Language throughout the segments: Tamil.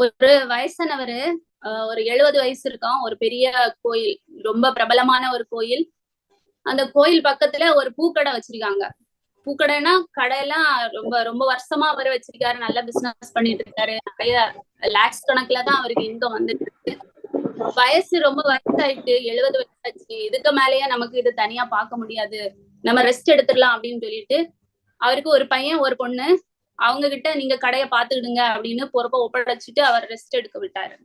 ஒரு வயசானவரு ஒரு எழுபது வயசு இருக்கும் ஒரு பெரிய கோயில் ரொம்ப பிரபலமான ஒரு கோயில். அந்த கோயில் பக்கத்துல ஒரு பூக்கடை வச்சிருக்காங்க. பூக்கடைனா கடையெல்லாம் ரொம்ப ரொம்ப வருஷமா அவர் வச்சிருக்காரு. நல்ல பிசினஸ் பண்ணிட்டு இருக்காரு நிறைய லேக்ஸ் கணக்குல தான் அவருக்கு இன்கம் வந்துட்டு இருக்கு வயசு ரொம்ப வயசாயிட்டு எழுபது வயசாச்சு. இதுக்கு மேலயே நமக்கு இது தனியா பார்க்க முடியாது. நம்ம ரெஸ்ட் எடுத்துடலாம் அப்படின்னு சொல்லிட்டு அவருக்கு ஒரு பையன் ஒரு பொண்ணு. அவங்க கிட்ட நீங்க கடையை பாத்துக்கிடுங்க அப்படின்னு பொறுப்ப ஒப்படைச்சிட்டு அவர் ரெஸ்ட் எடுக்க விட்டாரு.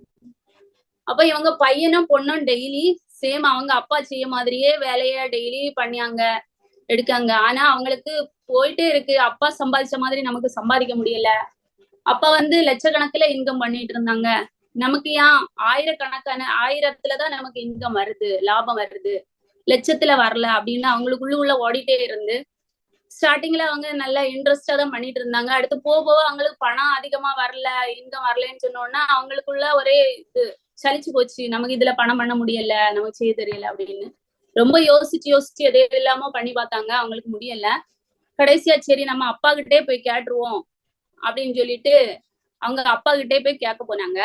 அப்ப இவங்க பையனும் பொண்ணும் டெய்லி சேம் அவங்க அப்பா செய்ய மாதிரியே வேலைய டெய்லி பண்ணியாங்க எடுக்காங்க. ஆனா அவங்களுக்கு போயிட்டே இருக்கு. அப்பா சம்பாதிச்ச மாதிரி நமக்கு சம்பாதிக்க முடியல. அப்பா வந்து லட்சக்கணக்குல இன்கம் பண்ணிட்டு இருந்தாங்க. நமக்கு ஏன் ஆயிரக்கணக்கான ஆயிரத்துலதான் நமக்கு இன்கம் வருது லாபம் வருது. லட்சத்துல வரல அப்படின்னு அவங்களுக்குள்ள உள்ள ஓடிட்டே இருந்து ஸ்டார்டிங்ல அவங்க நல்லா இன்ட்ரெஸ்டா தான் பண்ணிட்டு இருந்தாங்க. அடுத்து போக போக அவங்களுக்கு பணம் அதிகமா வரல இன்கம் வரலன்னு சொன்னோன்னா அவங்களுக்குள்ள ஒரே இது சலிச்சு போச்சு. நமக்கு இதுல பணம் பண்ண முடியல நமக்கு செய்ய தெரியல அப்படின்னு. ரொம்ப யோசிச்சு யோசிச்சு எதே இல்லாம பண்ணி பார்த்தாங்க. அவங்களுக்கு முடியல. கடைசியா சரி நம்ம அப்பா கிட்டே போய் கேட்டுருவோம் அப்படின்னு சொல்லிட்டு அவங்க அப்பா கிட்டே போய் கேட்க போனாங்க.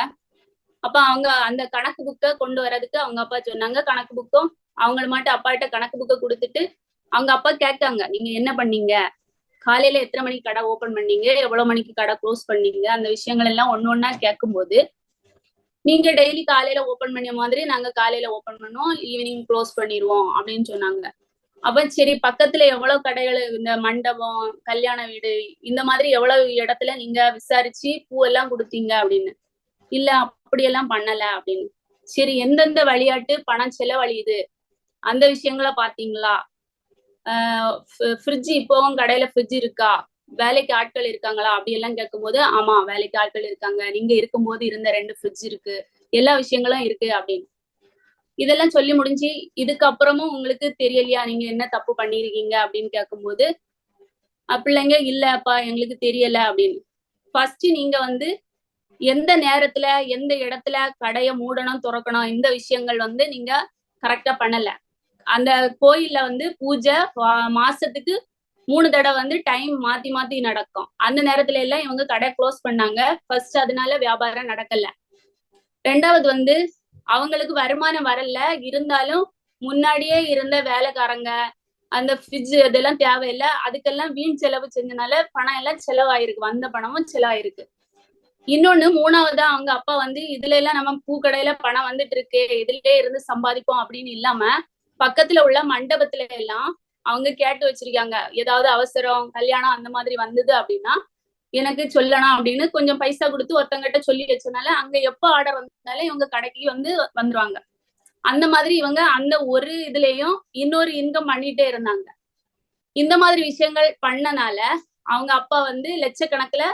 அப்ப அவங்க அந்த கணக்கு புக்கை கொண்டு வர்றதுக்கு அவங்க அப்பா சொன்னாங்க. கணக்கு புக்கும் அவங்கள மட்டும் அப்பாட்ட கணக்கு புக்கை கொடுத்துட்டு அவங்க அப்பா கேட்காங்க நீங்க என்ன பண்ணீங்க? காலையில எத்தனை மணிக்கு கடை ஓபன் பண்ணீங்க? எவ்வளவு மணிக்கு கடை க்ளோஸ் பண்ணீங்க? அந்த விஷயங்கள் எல்லாம் ஒண்ணு கேட்கும் போது நீங்க டெய்லி காலையில ஓபன் பண்ண மாதிரி நாங்க காலையில ஓபன் பண்ணோம் ஈவினிங் க்ளோஸ் பண்ணிடுவோம் அப்படின்னு சொன்னாங்க. அப்ப சரி பக்கத்துல எவ்வளவு கடைகள் இந்த மண்டபம் கல்யாண வீடு இந்த மாதிரி எவ்வளவு இடத்துல நீங்க விசாரிச்சு பூவெல்லாம் கொடுத்தீங்க அப்படின்னு. இல்ல அப்படியெல்லாம் பண்ணல அப்படின்னு. சரி எந்தெந்த வழியாட்டு பணம் செலவழியுது? அந்த விஷயங்களை பாத்தீங்களா ஃப்ரிட்ஜ் இப்போவும் கடையில ஃப்ரிட்ஜ் இருக்கா? வேலைக்கு ஆட்கள் இருக்காங்களா? அப்படி எல்லாம் கேட்கும்போது ஆமா வேலைக்கு ஆட்கள் இருக்காங்க. நீங்க இருக்கும்போது இருந்த ரெண்டு ஃப்ரிட்ஜ் இருக்கு. எல்லா விஷயங்களும் இருக்கு அப்படின்னு. இதெல்லாம் சொல்லி முடிஞ்சு இதுக்கப்புறமும் உங்களுக்கு தெரியலையா? நீங்க என்ன தப்பு பண்ணிருக்கீங்க அப்படின்னு கேட்கும்போது பிள்ளைங்க இல்லப்பா எங்களுக்கு தெரியல அப்படின்னு. ஃபர்ஸ்ட் நீங்க வந்து எந்த நேரத்துல எந்த இடத்துல கடையை மூடணும் திறக்கணும் இந்த விஷயங்கள் வந்து நீங்க கரெக்டா பண்ணல. அந்த கோயில்ல வந்து பூஜை மாசத்துக்கு மூணு தடவை வந்து டைம் மாத்தி மாத்தி நடக்கும். அந்த நேரத்துல எல்லாம் இவங்க கடை க்ளோஸ் பண்ணாங்க. ஃபர்ஸ்ட் அதனால வியாபாரம் நடக்கல. ரெண்டாவது வந்து அவங்களுக்கு வருமானம் வரல. இருந்தாலும் முன்னாடியே இருந்த வேலைக்காரங்க அந்த ஃப்ரிட்ஜ் இதெல்லாம் தேவையில்லை. அதுக்கெல்லாம் வீண் செலவு செஞ்சனால பணம் எல்லாம் செலவாயிருக்கு. வந்த பணமும் செலவாயிருக்கு. இன்னொன்னு மூணாவதா அவங்க அப்பா வந்து இதுல எல்லாம் நம்ம பூக்கடையில பணம் வந்துட்டு இருக்கு இதுலயே இருந்து சம்பாதிப்போம் அப்படின்னு இல்லாம பக்கத்துல உள்ள மண்டபத்துல எல்லாம் அவங்க கேட்டு வச்சிருக்காங்க. ஏதாவது அவசரம் கல்யாணம் அந்த மாதிரி வந்தது அப்படின்னா எனக்கு சொல்லணும் அப்படின்னு கொஞ்சம் பைசா கொடுத்து ஒருத்தங்கிட்ட சொல்லி வச்சனால அங்க எப்ப ஆர்டர் வந்ததுனால இவங்க கடைக்கு வந்து வந்துருவாங்க. அந்த மாதிரி இவங்க அந்த ஒரு இதுலயும் இன்னொரு இன்கம் பண்ணிட்டே இருந்தாங்க. இந்த மாதிரி விஷயங்கள் பண்ணனால அவங்க அப்பா வந்து லட்சக்கணக்குல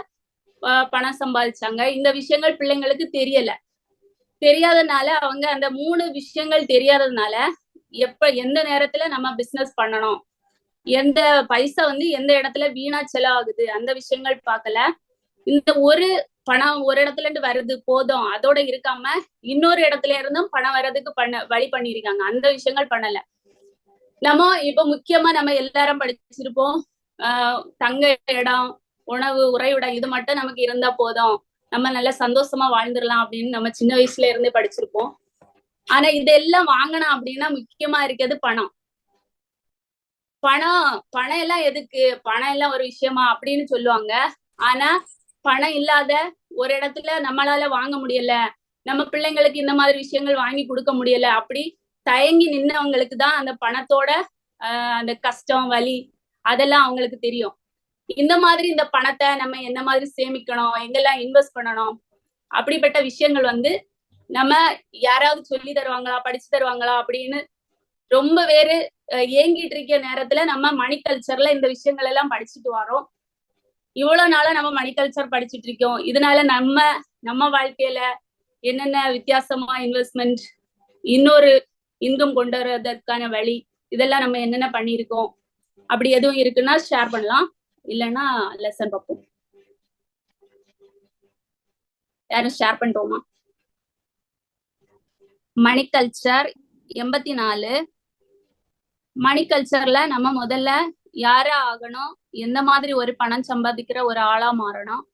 பணம் சம்பாதிச்சாங்க. இந்த விஷயங்கள் பிள்ளைங்களுக்கு தெரியல. தெரியாதனால அவங்க அந்த மூணு விஷயங்கள் தெரியாததுனால எப்ப எந்த நேரத்துல நம்ம பிசினஸ் பண்ணணும்? எந்த பைசா வந்து எந்த இடத்துல வீணா செலவாகுது? அந்த விஷயங்கள் பார்க்கல. இந்த ஒரு பணம் ஒரு இடத்துல இருந்து வருது போதும். அதோட இருக்காம இன்னொரு இடத்துல இருந்தும் பணம் வர்றதுக்கு பண்ண வழி பண்ணிருக்காங்க அந்த விஷயங்கள் பண்ணல. நம்ம இப்ப முக்கியமா நம்ம எல்லாரும் படிச்சிருப்போம். ஆஹ் தங்க இடம் உணவு உறைவிடம் இது மட்டும் நமக்கு இருந்தா போதும். நம்ம நல்ல சந்தோஷமா வாழ்ந்துடலாம் அப்படின்னு நம்ம சின்ன வயசுல இருந்தே படிச்சிருப்போம். ஆனா இதெல்லாம் வாங்கணும் அப்படின்னா முக்கியமா இருக்கிறது பணம். பணம் பணம் எல்லாம் எதுக்கு? பணம் எல்லாம் ஒரு விஷயமா அப்படின்னு சொல்லுவாங்க. ஆனா பணம் இல்லாத ஒரு இடத்துல நம்மளால வாங்க முடியல நம்ம பிள்ளைங்களுக்கு இந்த மாதிரி விஷயங்கள் வாங்கி கொடுக்க முடியல அப்படி தயங்கி நின்னவங்களுக்கு தான் அந்த பணத்தோட ஆஹ் அந்த கஷ்டம் வலி அதெல்லாம் அவங்களுக்கு தெரியும். இந்த மாதிரி இந்த பணத்தை நம்ம என்ன மாதிரி சேமிக்கணும் எங்கெல்லாம் இன்வெஸ்ட் பண்ணணும் அப்படிப்பட்ட விஷயங்கள் வந்து நம்ம யாராவது சொல்லி தருவாங்களா படிச்சு தருவாங்களா அப்படின்னு ரொம்ப பேரு ஏங்கிட்டு இருக்க நேரத்துல நம்ம மணி கல்ச்சர்ல இந்த விஷயங்கள் எல்லாம் படிச்சுட்டு வரோம். இவ்வளவு நாளா நம்ம மணி கல்ச்சர் படிச்சுட்டு இருக்கோம். இதனால நம்ம நம்ம வாழ்க்கையில என்னென்ன வித்தியாசமா இன்வெஸ்ட்மெண்ட் இன்னொரு இன்கம் கொண்டு வர்றதற்கான வழி இதெல்லாம் நம்ம என்னென்ன பண்ணியிருக்கோம் அப்படி எதுவும் இருக்குன்னா ஷேர் பண்ணலாம். இல்லைன்னா லெசன் பார்ப்போம். யாரும் ஷேர் பண்றோமா? மணிகல்ச்சர் எண்பத்தி நாலு மணிகல்ச்சர்ல நம்ம முதல்ல யாரா ஆகணும்? எந்த மாதிரி ஒரு பணம் சம்பாதிக்கிற ஒரு ஆளா மாறணும்?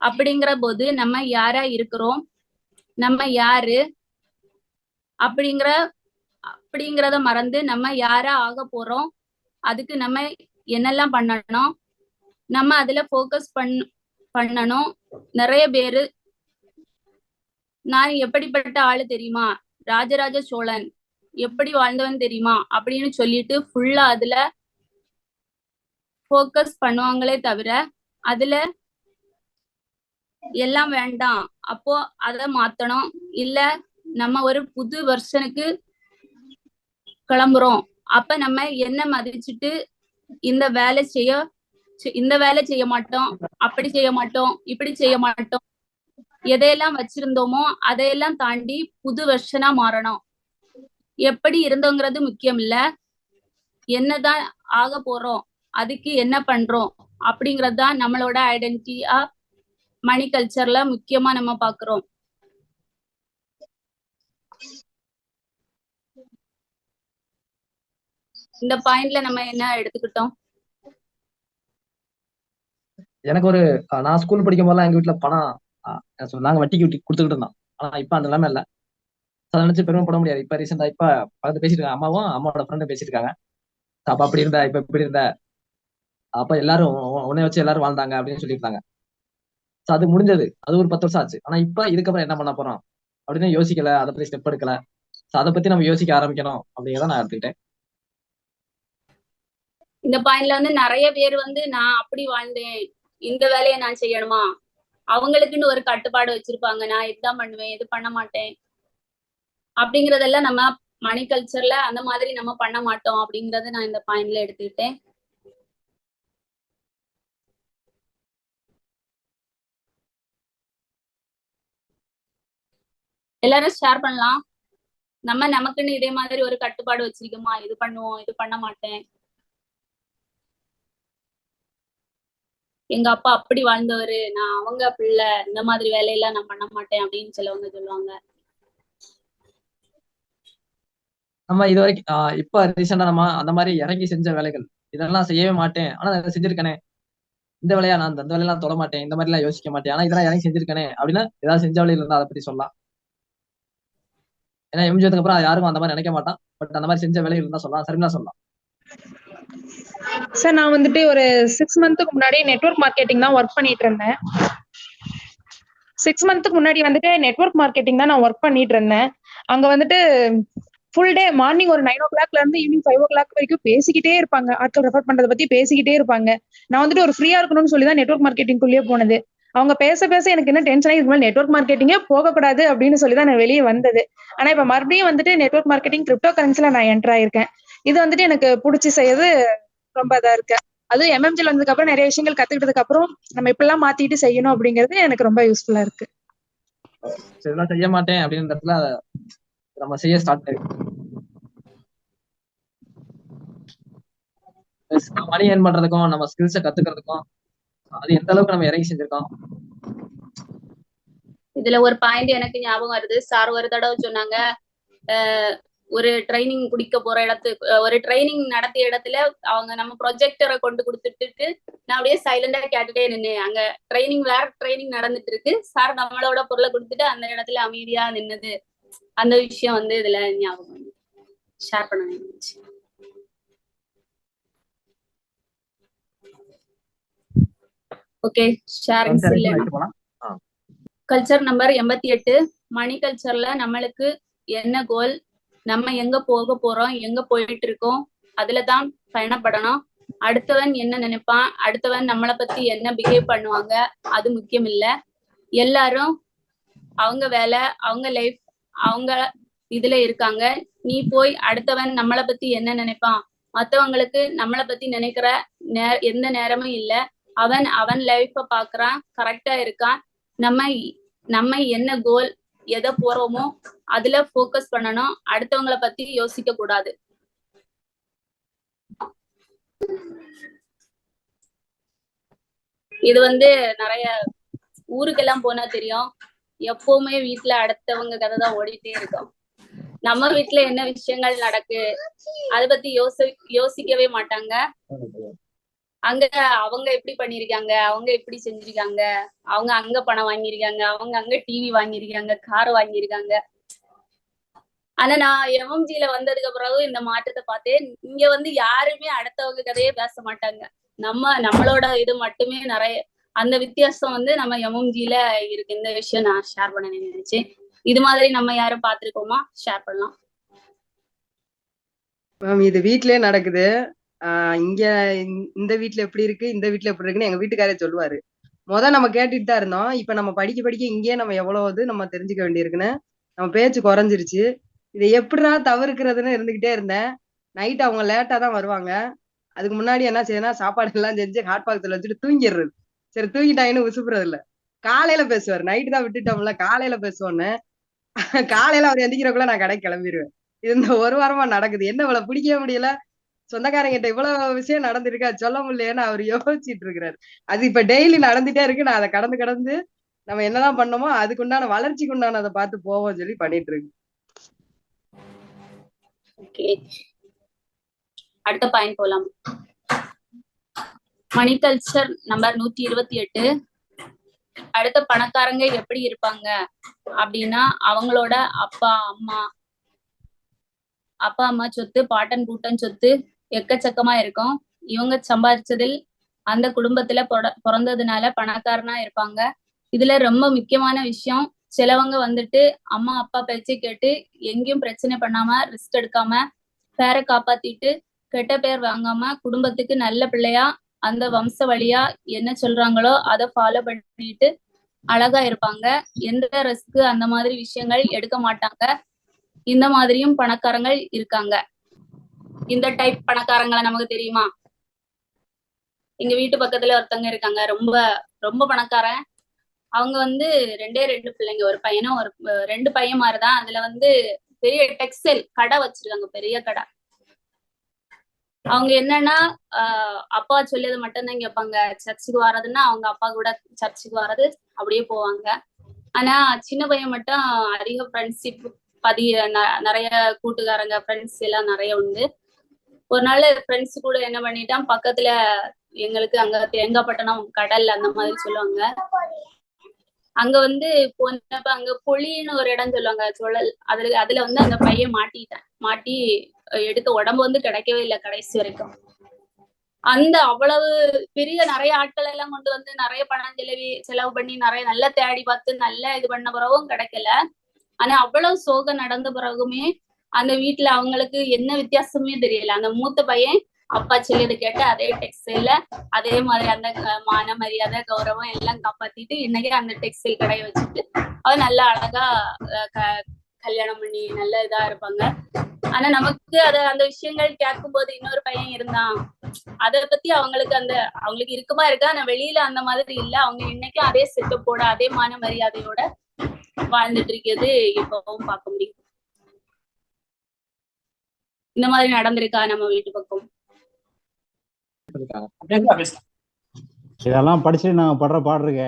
அப்படிங்கிற போது நம்ம யாரா இருக்கிறோம்? நம்ம யாரு? அப்படிங்கிற அப்படிங்கிறத மறந்து நம்ம யாரா ஆக போறோம்? அதுக்கு நம்ம என்னெல்லாம் பண்ணணும்? நம்ம அதுல ஃபோக்கஸ் பண் பண்ணணும். நிறைய பேரு நான் எப்படிப்பட்ட ஆளு தெரியுமா? ராஜராஜ சோழன். எப்படி வாழ்ந்தவன் தெரியுமா? அப்படின்னு சொல்லிட்டு ஃபுல்லா அதுல ஃபோக்கஸ் பண்ணுவாங்களே தவிர அதுல எல்லாம் வேண்டாம். அப்போ அத மாத்தணும். இல்ல நம்ம ஒரு புது வருஷனுக்கு கிளம்புறோம். அப்ப நம்ம என்ன மதிச்சுட்டு இந்த வேலை செய்ய இந்த வேலை செய்ய மாட்டோம் அப்படி செய்ய மாட்டோம் இப்படி செய்ய மாட்டோம் எதையெல்லாம் வச்சிருந்தோமோ அதையெல்லாம் தாண்டி புது வெர்ஷனா மாறணும். எப்படி இருந்தோங்கிறது முக்கியம் இல்ல. என்னதான் ஆக போறோம் அதுக்கு என்ன பண்றோம் அப்படிங்கறது தான் நம்மளோட ஐடென்டிட்டியா மணி கல்ச்சர்ல முக்கியமா நம்ம பாக்குறோம் இந்த பாயிண்ட்ல நம்ம என்ன எடுத்துக்கிட்டோம்? எனக்கு ஒரு நான் ஸ்கூல் படிக்கும் போதெல்லாம் எங்க வீட்டுல பணம் நாங்க வட்டிக்கு விட்டு கொடுத்துக்கிட்டு இருந்தோம். ஆனா இப்ப அந்த நிலைமை இல்ல. அதை நினைச்சு பெருமைப்பட முடியாது. இப்ப ரீசெண்டா இப்ப பக்கத்து பேசிட்டு இருக்காங்க அம்மாவும் அம்மாவோட ஃப்ரெண்டும் பேசிட்டு இருக்காங்க. அப்ப அப்படி இருந்த இப்ப இப்படி இருந்த? அப்ப எல்லாரும் உன்னை வச்சு எல்லாரும் வாழ்ந்தாங்க அப்படின்னு சொல்லியிருந்தாங்க. சோ அது முடிஞ்சது. அது ஒரு பத்து வருஷம் ஆச்சு. ஆனா இப்ப இதுக்கப்புறம் என்ன பண்ண போறோம்? அப்படின்னு யோசிக்கல. அதை பத்தி ஸ்டெப் எடுக்கல. சோ அதை பத்தி நம்ம யோசிக்க ஆரம்பிக்கணும் அப்படிங்கிறத நான் எடுத்துக்கிட்டேன். இந்த பாயிண்ட்ல வந்து நிறைய பேர் வந்து நான் அப்படி வாழ்ந்தேன். இந்த வேலையை நான் செய்யணுமா? அவங்களுக்குன்னு ஒரு கட்டுப்பாடு வச்சிருப்பாங்க. நான் இதுதான் பண்ணுவேன் இது பண்ண மாட்டேன். அப்படிங்கறதெல்லாம் நம்ம மணி கல்ச்சர்ல அந்த மாதிரி நம்ம பண்ண மாட்டோம் அப்படிங்கறத நான் இந்த பாயிண்ட்ல எடுத்துக்கிட்டேன். எல்லாரும் ஷேர் பண்ணலாம். நம்ம நமக்குன்னு இதே மாதிரி ஒரு கட்டுப்பாடு வச்சிருக்கோமா? இது பண்ணுவோம் இது பண்ண மாட்டேன். எங்க அப்பா அப்படி வாழ்ந்தவரு நான் அவங்க பிள்ளை இந்த மாதிரி வேலையெல்லாம் நான் பண்ண மாட்டேன் அப்படின்னு சிலவங்க சொல்லுவாங்க. நம்ம இது வரைக்கும் ஆஹ் இப்ப ரீசெண்டா நம்ம அந்த மாதிரி இறங்கி செஞ்ச வேலைகள் இதெல்லாம் செய்யவே மாட்டேன். ஆனா நான் செஞ்சிருக்கேனே. இந்த வேலையா? நான் அந்த வேலையெல்லாம் தொட மாட்டேன். இந்த மாதிரி எல்லாம் யோசிக்க மாட்டேன். ஆனா இதெல்லாம் இறங்கி செஞ்சிருக்கேனே அப்படின்னா ஏதாவது செஞ்ச வேலையில இருந்தா அதை பத்தி சொல்லலாம். ஏன்னா எம்ஜிஆருக்கு அப்புறம் யாருக்கும் அந்த மாதிரி நினைக்க மாட்டான். பட் அந்த மாதிரி செஞ்ச வேலைகள் இருந்தா சொல்லலாம். சரிங்களா சொல்லலாம். சார் நான் வந்துட்டு ஒரு சிக்ஸ் மந்த்துக்கு முன்னாடி நெட்வொர்க் மார்க்கெட்டிங் தான் ஒர்க் பண்ணிட்டு இருந்தேன். சிக்ஸ் மந்த்துக்கு முன்னாடி வந்துட்டு நெட்வொர்க் மார்க்கெட்டிங் தான் நான் ஒர்க் பண்ணிட்டு இருந்தேன். அங்க வந்துட்டு ஃபுல் டே மார்னிங் ஒரு நைன் ஓ கிளாக்ல இருந்து ஈவினிங் ஃபைவ் ஓ கிளாக் வரைக்கும் பேசிக்கிட்டே இருப்பாங்க. ஆட்கள் ரெஃபர் பண்றதை பத்தி பேசிக்கிட்டே இருப்பாங்க. நான் வந்துட்டு ஒரு ஃப்ரீயா இருக்கணும்னு சொல்லி தான் நெட்வொர்க் மார்க்கெட்டிங் குள்ளேயே போனது. அவங்க பேச பேச எனக்கு என்ன டென்ஷன் இதுக்கு மேலே நெட்ஒர்க் மார்க்கெட்டிங்கே போகக்கூடாது அப்படின்னு சொல்லி தான் நான் வெளியே வந்தது. ஆனா இப்ப மறுபடியும் வந்துட்டு நெட்வொர்க் மார்க்கெட்டிங் கிரிப்டோ கரன்சில நான் என்டர் ஆயிருக்கேன். இது வந்துட்டு எனக்கு பிடிச்சி செய்யறது ரொம்ப இதா இருக்கு. அது எம்எம்ஜில வந்ததுக்கு அப்புறம் நிறைய விஷயங்கள் கத்துக்கிட்டதுக்கு அப்புறம் நம்ம இப்படிலாம் மாத்திட்டு செய்யணும் அப்படிங்கிறது எனக்கு ரொம்ப யூஸ்ஃபுல்லா இருக்கு. இதெல்லாம் செய்ய மாட்டேன் அப்படின்ற இடத்துல நம்ம செய்ய ஸ்டார்ட் மணி ஏர்ன் பண்றதுக்கும் நம்ம ஸ்கில்ஸை கத்துக்கிறதுக்கும் அது எந்த அளவுக்கு நம்ம இறங்கி செஞ்சிருக்கோம்? இதுல ஒரு பாயிண்ட் எனக்கு ஞாபகம் வருது. சார் ஒரு தடவை சொன்னாங்க அஹ் ஒரு ட்ரைனிங் குடிக்க போற இடத்து அஹ் ஒரு ட்ரைனிங் நடத்திய இடத்துல அவங்க நம்ம ப்ரொஜெக்டரை கொண்டு கொடுத்துட்டு நான் அப்படியே சைலண்டா கேட்டுட்டே நின்னேன். அங்க ட்ரைனிங் வேற ட்ரைனிங் நடந்துட்டு இருக்கு. சார் நம்மளோட பொருளை கொடுத்துட்டு அந்த இடத்துல அமைதியா நின்னது. அந்த விஷயம் வந்து இதுல ஞாபகம் ஷேர் பண்ண இருந்துச்சு ஓகே ஷேரிங் கல்ச்சர் நம்பர் எண்பத்தி எட்டு. மணி கல்ச்சர்ல நம்மளுக்கு என்ன கோல் நம்ம எங்க போக போறோம் எங்க போயிட்டு இருக்கோம் அதுலதான் பயணப்படணும் அடுத்தவன் என்ன நினைப்பான் அடுத்தவன் நம்மளை பத்தி என்ன பிஹேவ் பண்ணுவாங்க அது முக்கியம் இல்ல. எல்லாரும் அவங்க வேலை அவங்க லைஃப் அவங்க இதுல இருக்காங்க. நீ போய் அடுத்தவன் நம்மளை பத்தி என்ன நினைப்பான்? மத்தவங்களுக்கு நம்மளை பத்தி நினைக்கிற நே எந்த நேரமும் இல்ல. அவன் அவன் லைஃப பாக்குறான் கரெக்டா இருக்கான். நம்ம நம்ம என்ன கோல் எதை போறோமோ அதுல போக்கஸ் பண்ணணும். அடுத்தவங்கள பத்தி யோசிக்க கூடாது. இது வந்து நிறைய ஊருக்கெல்லாம் போனா தெரியும். எப்பவுமே வீட்டுல அடுத்தவங்க கதை தான் ஓடிட்டே இருக்கும். நம்ம வீட்டுல என்ன விஷயங்கள் நடக்கு அத பத்தி யோசி யோசிக்கவே மாட்டாங்க. அங்க அவங்க எப்படி பண்ணிருக்காங்க? அவங்க எப்படி செஞ்சிருக்காங்க? அவங்க அங்க பணம் வாங்கியிருக்காங்க அவங்க அங்க டிவி வாங்கியிருக்காங்க கார் வாங்கியிருக்காங்க ஆனா நான் எம்எம்ஜில வந்ததுக்கு பிறகு இந்த மாற்றத்தை பார்த்தேன். இங்க வந்து யாருமே அடுத்தவங்க கதையே பேச மாட்டாங்க. நம்ம நம்மளோட இது மட்டுமே நிறைய அந்த வித்தியாசம் வந்து நம்ம எம்எம்ஜில இருக்கு. இந்த விஷயம் நான் ஷேர் பண்ண நினைச்சேன். இது மாதிரி நம்ம யாரும் பார்த்திருக்கோமா? ஷேர் பண்ணலாம். மேம் இது வீட்லயே நடக்குது. ஆஹ் இங்க இந்த- வீட்டுல வீட்ல எப்படி இருக்கு இந்த வீட்ல எப்படி இருக்குன்னு எங்க வீட்டுக்காரே சொல்லுவாரு. முத நம்ம கேட்டுட்டு தான் இருந்தோம். இப்ப நம்ம படிக்க படிக்க இங்கேயே நம்ம எவ்வளவு நம்ம தெரிஞ்சுக்க வேண்டியிருக்குன்னு நம்ம பேச்சு குறைஞ்சிருச்சு. இதை எப்படின்னா தவிர்க்கிறதுன்னு இருந்துகிட்டே இருந்தேன். நைட் அவங்க லேட்டா தான் வருவாங்க. அதுக்கு முன்னாடி என்ன செய்யணும் சாப்பாடு எல்லாம் செஞ்சு ஹாட் பாக்ஸ்ல வச்சுட்டு தூங்கிடுறது. சரி தூங்கிட்டாங்கன்னு உசுப்புறது இல்ல காலையில பேசுவார். நைட்டு தான் விட்டுட்டோம்ல காலையில பேசுவோன்னு. காலையில அவர் எந்திக்கிறக்குள்ள நான் கடைக்கு கிளம்பிடுவேன் இது இந்த ஒரு வாரமா நடக்குது. என்ன இவ்வளவு பிடிக்கவே முடியல? சொந்தக்காரங்கிட்ட இவ்வளவு விஷயம் நடந்திருக்கா சொல்ல முடியலையேன்னு அவர் யோசிச்சுட்டு இருக்கிறாரு. அது இப்ப டெய்லி நடந்துட்டே இருக்கு. நான் அதை கடந்து கடந்து நம்ம என்னதான் பண்ணோமோ அதுக்கு உண்டான வளர்ச்சிக்கு உண்டான அதை பார்த்து போவோம் சொல்லி பண்ணிட்டு இருக்கு. அடுத்த பாயிண்ட் போலாம். மணி கல்ச்சர் நம்பர் நூத்தி இருபத்தி எட்டு. அடுத்த பணக்காரங்க எப்படி இருப்பாங்க? அப்படின்னா அவங்களோட அப்பா அம்மா அப்பா அம்மா சொத்து பாட்டன் பூட்டன் சொத்து எக்கச்சக்கமா இருக்கும். இவங்க சம்பாதிச்சதில் அந்த குடும்பத்துல பொற- பிறந்ததுனால பணக்காரனா இருப்பாங்க. இதுல ரொம்ப முக்கியமான விஷயம் சிலவங்க வந்துட்டு அம்மா அப்பா பேச்சை கேட்டு எங்கேயும் பிரச்சனை பண்ணாம ரிஸ்க் எடுக்காம பேரை காப்பாத்திட்டு கெட்ட பேர் வாங்காம குடும்பத்துக்கு நல்ல பிள்ளையா அந்த வம்ச வழியா என்ன சொல்றாங்களோ அதை ஃபாலோ பண்ணிட்டு அழகா இருப்பாங்க. எந்த ரிஸ்க் அந்த மாதிரி விஷயங்கள் எடுக்க மாட்டாங்க. இந்த மாதிரியும் பணக்காரங்கள் இருக்காங்க. இந்த டைப் பணக்காரங்களை நமக்கு தெரியுமா? எங்க வீட்டு பக்கத்துல ஒருத்தவங்க இருக்காங்க. ரொம்ப ரொம்ப பணக்காரன். அவங்க வந்து ரெண்டே ரெண்டு பிள்ளைங்க. ஒரு பையனும் ஒரு ரெண்டு பையன் மாதிரிதான். அதுல வந்து பெரிய டெக்ஸ்டைல் கடை வச்சிருக்காங்க. பெரிய கடை. அவங்க என்னன்னா ஆஹ் அப்பா சொல்லியது மட்டும்தான் கேட்பாங்க. சர்ச்சுக்கு வர்றதுன்னா அவங்க அப்பா கூட சர்ச்சுக்கு வர்றது அப்படியே போவாங்க. ஆனா சின்ன பையன் மட்டும் அதிக ஃப்ரெண்ட்ஷிப் பதி ந- நிறைய கூட்டுக்காரங்க ஃப்ரெண்ட்ஸ் எல்லாம் நிறைய உண்டு. ஒரு நாள் ஃப்ரெண்ட்ஸ் கூட என்ன பண்ணிட்டான்? பக்கத்துல எங்களுக்கு அங்க தேங்காய்பட்டணம் கடல் அந்த மாதிரி சொல்லுவாங்க. அங்க வந்து போனப்ப அங்க பொழின்னு ஒரு இடம் சொல்லுவாங்க சுழல். அதுல அதுல வந்து அந்த பையன் மாட்டிட்டான். மாட்டி எடுத்த உடம்பு வந்து கிடைக்கவே இல்லை கடைசி வரைக்கும். அந்த அவ்வளவு பெரிய நிறைய ஆட்கள் எல்லாம் கொண்டு வந்து நிறைய பணம் செலவி செலவு பண்ணி நிறைய நல்லா தேடி பார்த்து நல்லா இது பண்ண பிறகும் கிடைக்கல. ஆனா அவ்வளவு சோகம் நடந்த பிறகுமே அந்த வீட்டுல அவங்களுக்கு என்ன வித்தியாசமே தெரியல. அந்த மூத்த பையன் அப்பா சொல்லியது கேட்டு அதே டெக்ஸ்டைல அதே மாதிரி அந்த மான மரியாதை கௌரவம் எல்லாம் காப்பாத்திட்டு இன்னைக்கு அந்த டெக்ஸ்டைல் கடையை வச்சுட்டு அவன் நல்லா அழகா க- கல்யாணம் பண்ணி நல்ல இதா இருப்பாங்க. ஆனா நமக்கு அத அந்த விஷயங்கள் கேட்கும்போது இன்னொரு பையன் இருந்தான். அத பத்தி அவங்களுக்கு அந்த அவங்களுக்கு இருக்குமா இருக்கா? ஆனா வெளியில அந்த மாதிரி இல்ல. அவங்க இன்னைக்கும் அதே செட்டப்போட அதே மான மரியாதையோட வாழ்ந்துட்டு இருக்கிறது இப்பவும் பார்க்க முடியும். இந்த மாதிரி நடந்திருக்கா நம்ம வீட்டு பக்கம்? இதெல்லாம் படிச்சு நாங்க படுற பாடுறீங்க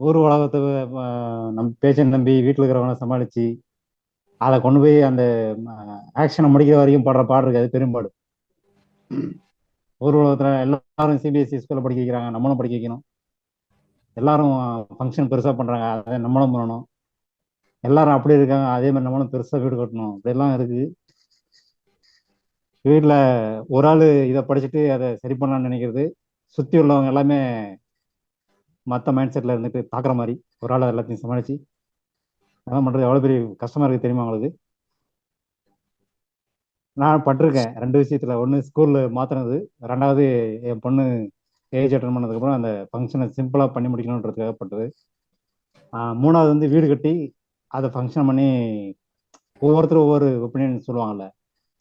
ஊர் உலகத்தை நம் பேச்சன் நம்பி வீட்டில் இருக்கிறவங்கள சமாளிச்சு அதை கொண்டு போய் அந்த ஆக்ஷனை முடிக்கிற வரைக்கும் படுற பாடு இருக்கு அது பெரும்பாடு. ஊர் உலகத்துல எல்லாரும் சிபிஎஸ்சி ஸ்கூல்ல படிக்க வைக்கிறாங்க நம்மளும் படிக்க வைக்கணும். எல்லாரும் ஃபங்க்ஷன் பெருசாக பண்றாங்க. அதை நம்மளும் பண்ணணும். எல்லாரும் அப்படி இருக்காங்க. அதே மாதிரி நம்மளும் பெருசாக வீடு கட்டணும். அப்படிலாம் இருக்கு. வீட்டில் ஒரு ஆள் இதை படிச்சுட்டு அதை சரி பண்ணலாம்னு நினைக்கிறது. சுற்றி உள்ளவங்க எல்லாமே மற்ற மைண்ட் செட்டில் இருந்துட்டு பார்க்குற மாதிரி ஒரு ஆள் எல்லாத்தையும் சமாளித்து அதெல்லாம் பண்ணுறது எவ்வளோ பெரிய கஷ்டமாக இருக்குது தெரியுமா உங்களுக்கு? நான் பட்டிருக்கேன். ரெண்டு விஷயத்தில். ஒன்று ஸ்கூலில் மாற்றினது ரெண்டாவது என் பொண்ணு ஏஜ் அட்டன் பண்ணதுக்கப்புறம் அந்த ஃபங்க்ஷனை சிம்பிளாக பண்ணி முடிக்கணுன்றதுக்காக பட்டது. மூணாவது வந்து வீடு கட்டி அதை ஃபங்க்ஷன் பண்ணி ஒவ்வொருத்தரும் ஒவ்வொரு ஒப்பீனியன் சொல்லுவாங்கல்ல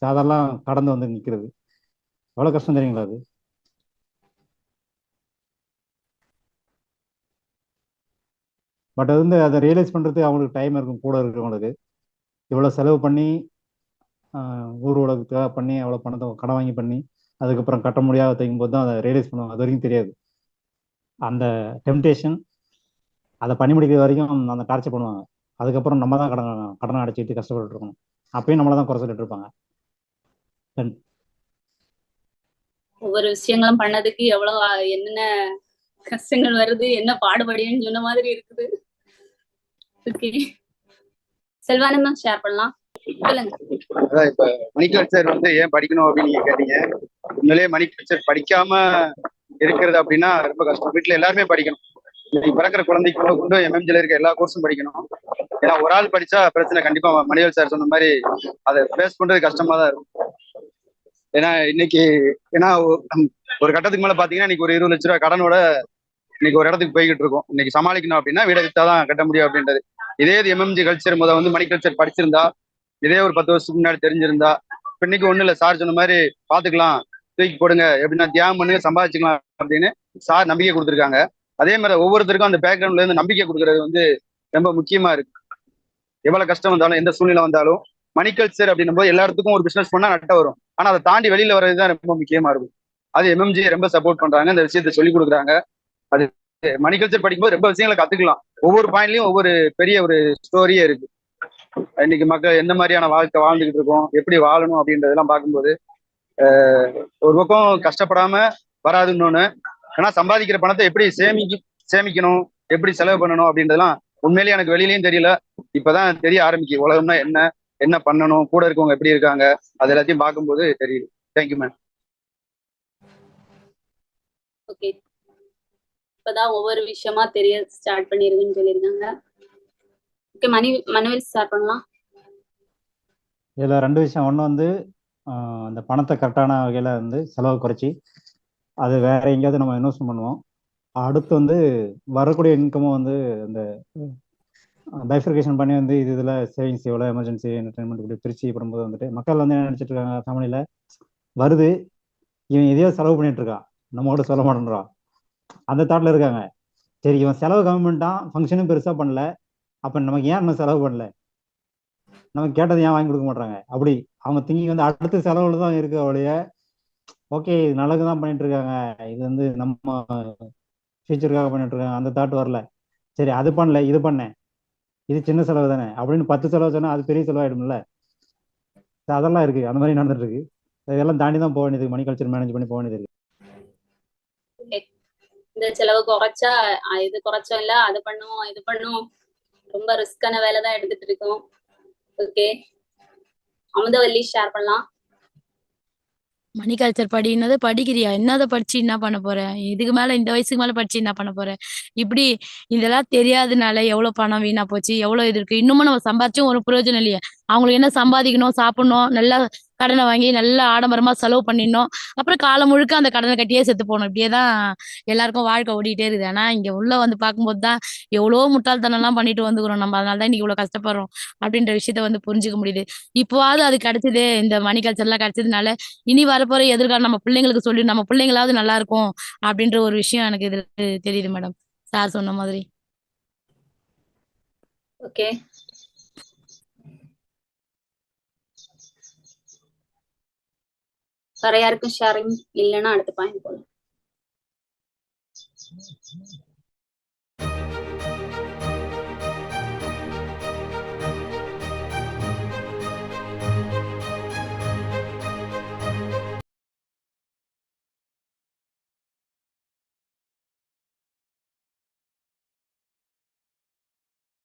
அதெல்லாம் கடந்து வந்து நிற்கிறது எவ்வளோ கஷ்டம் தெரியுங்களா அது? பட் அது வந்து அதை ரியலைஸ் பண்ணுறது அவங்களுக்கு டைம் இருக்கும் கூட இருக்கிறவங்களுக்கு. இவ்வளோ செலவு பண்ணி ஊர் உலகத்துக்காக பண்ணி அவ்வளோ பணத்தை கடன் வாங்கி பண்ணி அதுக்கப்புறம் கட்ட முடியாத தைக்கும் போது தான் அதை ரியலைஸ் பண்ணுவாங்க. அது வரைக்கும் தெரியாது. அந்த டெம்டேஷன் அதை பண்ணி முடிக்கிற வரைக்கும் அந்த டார்ச்சர் பண்ணுவாங்க. அதுக்கப்புறம் நம்ம தான் கடன் கடனை அடைச்சிட்டு கஷ்டப்பட்டு இருக்கணும். அப்பயும் நம்மள தான் குறை சொல்லிட்டு இருப்பாங்க. ஒவ்வொரு விஷயங்களும் பண்ணதுக்கு எவ்வளவு என்னென்ன கஷ்டங்கள் வருது என்ன பாடுபடின்னு சொன்ன மாதிரி இருக்குது. ஓகே செல்வானந்தா ஷேர் பண்ணலாம். அதான் இப்ப மணிகல்ச்சர் வந்து ஏன் படிக்கணும் அப்படின்னு நீங்க கேட்டீங்க. உண்மையிலேயே மணிகல்ச்சர் படிக்காம இருக்கிறது அப்படின்னா ரொம்ப கஷ்டம். வீட்டுல எல்லாருமே படிக்கணும். இன்னைக்கு பிறக்கிற குழந்தைக்கு முதல் கொண்டு எம்எம்ஜில இருக்க எல்லா கோர்ஸும் படிக்கணும். ஏன்னா ஒரு ஆள் படிச்சா பிரச்சனை கண்டிப்பா மணிகல் சார் சொன்ன மாதிரி அதை ஃபேஸ் பண்றது கஷ்டமா தான் இருக்கும். ஏன்னா இன்னைக்கு ஏன்னா ஒரு கட்டத்துக்கு மேல பாத்தீங்கன்னா இன்னைக்கு ஒரு இருபது லட்ச ரூபாய் கடனோட இன்னைக்கு ஒரு இடத்துக்கு போய்கிட்டு இருக்கோம். இன்னைக்கு சமாளிக்கணும் அப்படின்னா வீடை வித்தாதான் கட்ட முடியும் அப்படின்றது. இதே இது எம்எம்ஜி கல்ச்சர் முத வந்து மணி கல்ச்சர் படிச்சிருந்தா இதே ஒரு பத்து வருஷத்துக்கு முன்னாடி தெரிஞ்சிருந்தா இப்போ இன்னைக்கு ஒண்ணு இல்ல. சார் சொன்ன மாதிரி பாத்துக்கலாம் தூக்கி போடுங்க எப்படின்னா தியாகம் பண்ணுங்க சம்பாதிச்சுக்கலாம் அப்படின்னு சார் நம்பிக்கை கொடுத்துருக்காங்க. அதே மாதிரி ஒவ்வொருத்தருக்கும் அந்த பேக்ரவுண்ட்ல இருந்து நம்பிக்கை கொடுக்கறது வந்து ரொம்ப முக்கியமா இருக்கு. எவ்வளவு கஷ்டம் வந்தாலும் எந்த சூழ்நிலை வந்தாலும் மணி கல்ச்சர் அப்படின்னும் போது எல்லா இடத்துக்கும் ஒரு பிசினஸ் பண்ணா நட்ட வரும். ஆனா அதை தாண்டி வெளியில வர்றது தான் ரொம்ப முக்கியமா இருக்கும். அது எம்எம்ஜி ரொம்ப சப்போர்ட் பண்றாங்க. இந்த விஷயத்த சொல்லி கொடுக்குறாங்க. அது மணி கல்ச்சர் படிக்கும்போது ரொம்ப விஷயங்களை கத்துக்கலாம். ஒவ்வொரு பாயிண்ட்லயும் ஒவ்வொரு பெரிய ஒரு ஸ்டோரியே இருக்கு. இன்னைக்கு மக்கள் எந்த மாதிரியான வாழ்க்கை வாழ்ந்துகிட்டு இருக்கோம் எப்படி வாழணும் அப்படின்றதெல்லாம் பார்க்கும்போது ஆஹ் ஒரு பக்கம் கஷ்டப்படாம வராதுன்னு ஒண்ணு ஆனா சம்பாதிக்கிற பணத்தை எப்படி சேமிக்க சேமிக்கணும் எப்படி செலவு பண்ணணும் அப்படின்றதெல்லாம் உண்மையிலேயே எனக்கு வெளியிலயும் தெரியல. இப்பதான் தெரிய ஆரம்பிக்கு உலகம்னா என்ன என்ன பண்ணணும் கூட இருக்கவங்க எப்படி இருக்காங்க அது எல்லாத்தையும் பார்க்கும்போது தெரியுது. தேங்க்யூ மேம் ஓகே இப்பதான் ஒவ்வொரு விஷயமா தெரிய ஸ்டார்ட் பண்ணிருக்குன்னு சொல்லியிருக்காங்க. ஓகே மணி மனுவல் ஸ்டார்ட் பண்ணலாம். இதுல ரெண்டு விஷயம். ஒண்ணு வந்து அந்த பணத்தை கரெக்டான வகையில வந்து செலவு குறைச்சி அது வேற எங்கேயாவது நம்ம இன்வெஸ்ட் பண்ணுவோம். அடுத்து வந்து வரக்கூடிய இன்கமும் வந்து அந்த பைஃபர்கேஷன் பண்ணி வந்து இது இதுல சேவிங்ஸ் எவ்வளோ எமர்ஜென்சி என்டர்டைன்மெண்ட் இப்படி பிரிச்சு போடும்போது வந்துட்டு மக்கள் வந்து என்ன நினைச்சிட்டு இருக்காங்க ஃபேமிலியில் வருது இவன் எதையோ செலவு பண்ணிட்டு இருக்கான். நம்மோட சொல்ல மாட்டேன்றான். அந்த தாட்ல இருக்காங்க. சரி இவன் செலவு கம்மி பண்ணிட்டான் ஃபங்க்ஷனும் பெருசா பண்ணல அப்ப நமக்கு ஏன் இன்னும் செலவு பண்ணல? நமக்கு கேட்டது ஏன் வாங்கி கொடுக்க மாட்டாங்க அப்படி அவங்க திங்கிங் வந்து அடுத்த செலவுல தான் இருக்கு அவளைய ஓகே இது நல்லது தான் பண்ணிட்டு இருக்காங்க. இது வந்து நம்ம ஃபியூச்சருக்காக பண்ணிட்டு இருக்காங்க. அந்த தாட் வரல. சரி அது பண்ணல இது பண்ணேன். இது சின்ன செலவு தானே. அப்படின்னு பத்து செலவு சொன்னா அது பெரிய செலவாயிடும்ல. அதெல்லாம் இருக்கு. அந்த மாதிரி நடந்துட்டு இருக்கு. இதெல்லாம் தாண்டி தான் போக வேண்டியது. மணி கல்ச்சர் மேனேஜ் பண்ணி போக வேண்டியது இருக்கு. இந்த செலவு குறைச்சா இது குறைச்சோம் இல்ல அது பண்ணுவோம் இது பண்ணுவோம். ரொம்ப ரிஸ்கான வேலை தான் எடுத்துட்டு இருக்கோம் ஓகே அமுதவல்லி ஷேர் பண்ணலாம். மணி கல்ச்சர் படினது படிக்கிறியா? என்னதை படிச்சு என்ன பண்ண போற? இதுக்கு மேல இந்த வயசுக்கு மேல படிச்சு என்ன பண்ண போற? இப்படி இதெல்லாம் தெரியாதனால எவ்வளவு பணம் வீணா போச்சு எவ்வளவு இது இருக்கு. இன்னுமும் நம்ம சம்பாதிச்சும் ஒரு பிரயோஜனம் இல்லையே. அவங்களுக்கு என்ன சம்பாதிக்கணும் சாப்பிடணும் நல்லா கடனை வாங்கி நல்லா ஆடம்பரமா செலவு பண்ணிடணும். அப்புறம் காலம் முழுக்க அந்த கடனை கட்டியே செத்து போகணும். இப்படியே தான் எல்லாருக்கும் வாழ்க்கை ஓடிட்டே இருக்குது. ஆனா இங்க உள்ள வந்து பார்க்கும்போது தான் எவ்வளோ முட்டாள்தனம் எல்லாம் பண்ணிட்டு வந்துக்கிறோம். நம்ம அதனால தான் இன்னைக்கு இவ்வளவு கஷ்டப்படுறோம் அப்படின்ற விஷயத்த வந்து புரிஞ்சுக்க முடியுது. இப்போவாவது அது கிடைச்சது இந்த மணி கல்ச்சர் எல்லாம் கிடைச்சதுனால இனி வரப்போற எதிர்காலம் நம்ம பிள்ளைங்களுக்கு சொல்லி நம்ம பிள்ளைங்களாவது நல்லா இருக்கும் அப்படின்ற ஒரு விஷயம் எனக்கு இதுல தெரியுது மேடம். சார் சொன்ன மாதிரி. ஓகே வேற யாருக்கும் ஷேரிங் இல்லைன்னா அடுத்த பாயிண்ட் போலாம்.